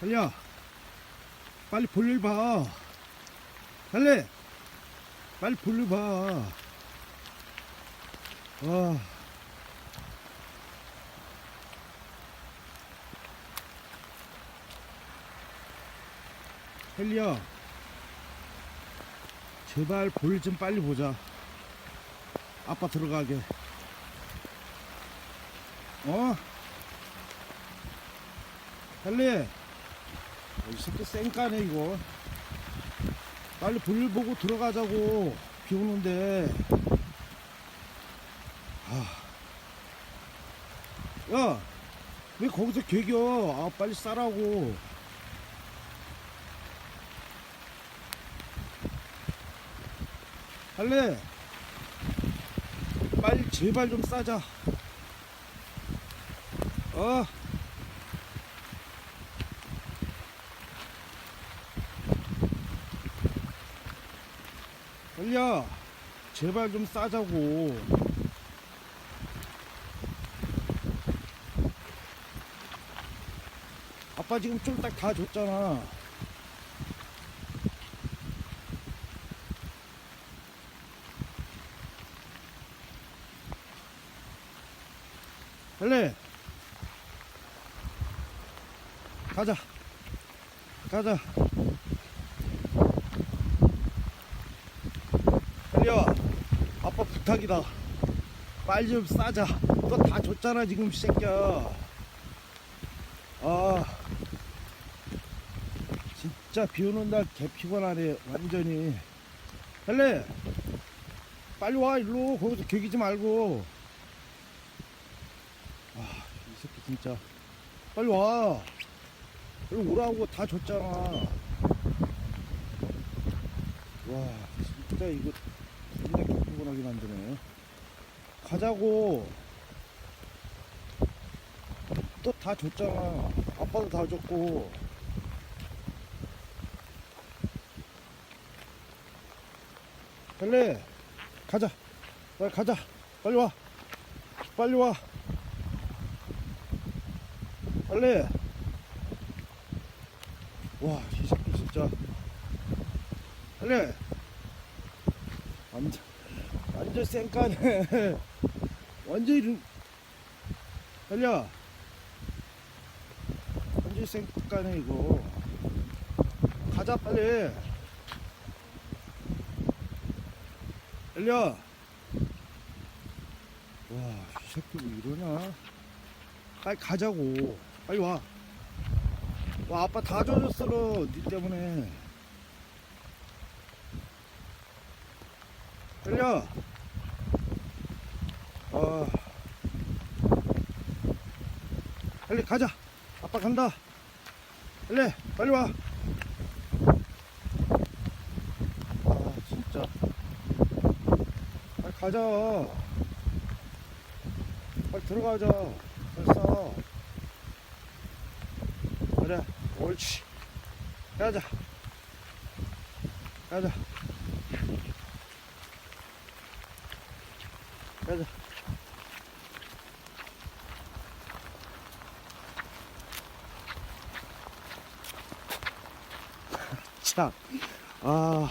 달려. 빨리 볼일 봐. 달래. 빨리 볼일 봐. 와. 헬리야. 제발 볼좀 빨리 보자. 아빠 들어가게. 어? 헬리. 이 새끼 쌩까네 이거. 빨리 볼일 보고 들어가자고 비 오는데. 아. 야 왜 거기서 개겨? 아 빨리 싸라고. 할래? 빨리 제발 좀 싸자. 어 달려 제발 좀 싸자고. 아빠 지금 쫄딱 다 줬잖아. 할래 가자. 가자 달려 아빠 부탁이다. 빨리 좀 싸자. 너 다 줬잖아 지금 이 새끼야. 아 진짜 비 오는 날 개 피곤하네 완전히. 할래 빨리 와 일로. 거기서 개기지 말고. 아 이 새끼 진짜. 빨리 와. 여기 오라고 다 줬잖아. 와 진짜 이거 개피곤하게 만드네. 가자고. 또 다 줬잖아. 아빠도 다 줬고. 빨리 가자. 빨리 가자. 빨리 와. 빨리 와. 빨리. 와 이 새끼 진짜. 빨리 완전 완전 쌩까네 완전 이런 달려. 완전 쌩까네 이거. 가자 빨리. 달려. 와이 새끼 왜 이러냐? 빨리 가자고. 빨리 와. 와 아빠 다 젖었어 너니 때문에. 달려 아. 빨리 가자. 아빠 간다. 빨리 빨리 와. 아 진짜. 빨리 가자. 빨리 들어가자. 됐어. 그래 옳지. 가자. 가자. 가자 참, 아,